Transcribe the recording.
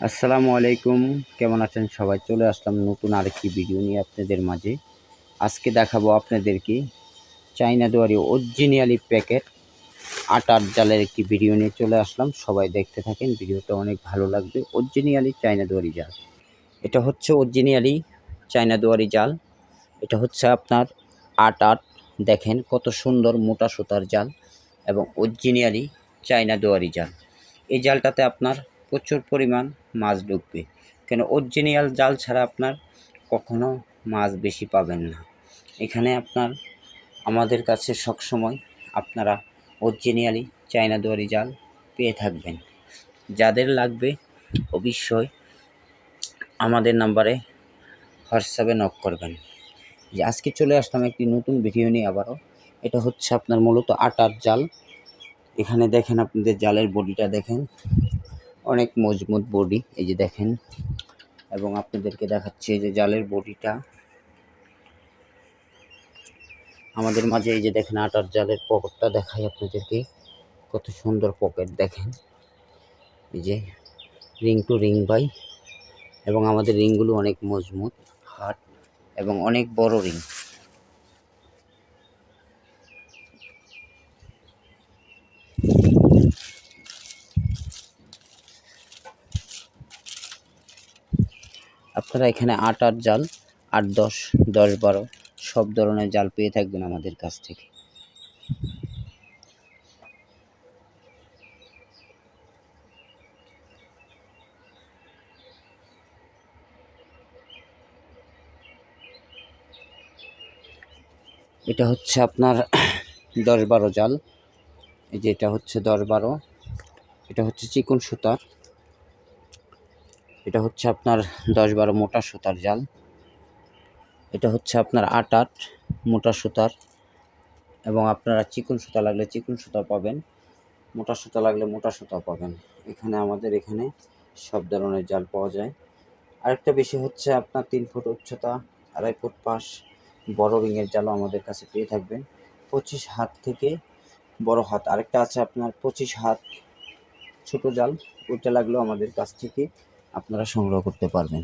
আসসালামু আলাইকুম। কেমন আছেন সবাই? চলে আসলাম নতুন আরেকটি ভিডিও নিয়ে আপনাদের মাঝে। আজকে দেখাবো আপনাদেরকে চাইনা দুয়ারি অরিজিনালি প্যাকেট আটার জালের একটি ভিডিও নিয়ে চলে আসলাম। সবাই দেখতে থাকেন, ভিডিওটা অনেক ভালো লাগবে। অরিজিনালি চাইনা দুয়ারি জাল। এটা হচ্ছে অরিজিনালি চাইনা দুয়ারি জাল। এটা হচ্ছে আপনার আট আট দেখেন কত সুন্দর মোটা সুতার জাল এবং অরিজিনালি চাইনা দুয়ারি জাল। এই জালটাতে আপনার প্রচুর পরিমাণ মাছ ঢুকবে। কেন অরিজিনাল জাল ছাড়া আপনার কখনো মাছ বেশি পাবেন না। এখানে আপনার, আমাদের কাছে সবসময় আপনারা অরিজিনালি চায়না দুয়ারি জাল পেয়ে থাকবেন। যাদের লাগবে অবশ্যই আমাদের নাম্বারে হোয়াটসঅ্যাপে নক করবেন। যে আজকে চলে আসলাম একটি নতুন ভিডিও নিয়ে আবারও। এটা হচ্ছে আপনার মূলত আটার জাল। এখানে দেখেন আপনাদের জালের বডিটা দেখেন। অনেক মজবুত বডি, এই যে দেখেন। এবং আপনাদেরকে দেখাচ্ছি যে জালের বডিটা। আমাদের মাঝে এই যে দেখেন আটার জালের পকেটটা দেখাই আপনাদেরকে, কত সুন্দর পকেট, দেখেন। এই যে রিং টু রিং বাই, এবং আমাদের রিংগুলো অনেক মজবুত, হার্ড, এবং অনেক বড় রিং। আপনারা এখানে আট আট জাল, আট, দশ দশ, বারো, সব ধরনের জাল পেয়ে থাকবেন আমাদের কাছ থেকে। এটা হচ্ছে আপনার দশ, বারো জাল। এই যে এটা হচ্ছে দশ, বারো। এটা হচ্ছে চিকন সুতার। এটা হচ্ছে আপনার দশ বারো মোটা সুতার জাল। এটা হচ্ছে আপনার আট আট মোটা সুতার এবং আপনারা চিকন সুতা লাগলে চিকন সুতা পাবেন, মোটা সুতা লাগলে মোটা সুতা পাবেন। এখানে আমাদের এখানে সব ধরনের জাল পাওয়া যায়। আরেকটা বেশি হচ্ছে আপনার তিন ফুট উচ্চতা, আড়াই ফুট পাশ, বড় রিংয়ের জালও আমাদের কাছে পেয়ে থাকবেন। পঁচিশ হাত থেকে বড় হাত, আরেকটা আছে আপনার পঁচিশ হাত ছোট জাল ওইটা লাগলেও আমাদের কাছ থেকে আপনারা সংগ্রহ করতে পারবেন।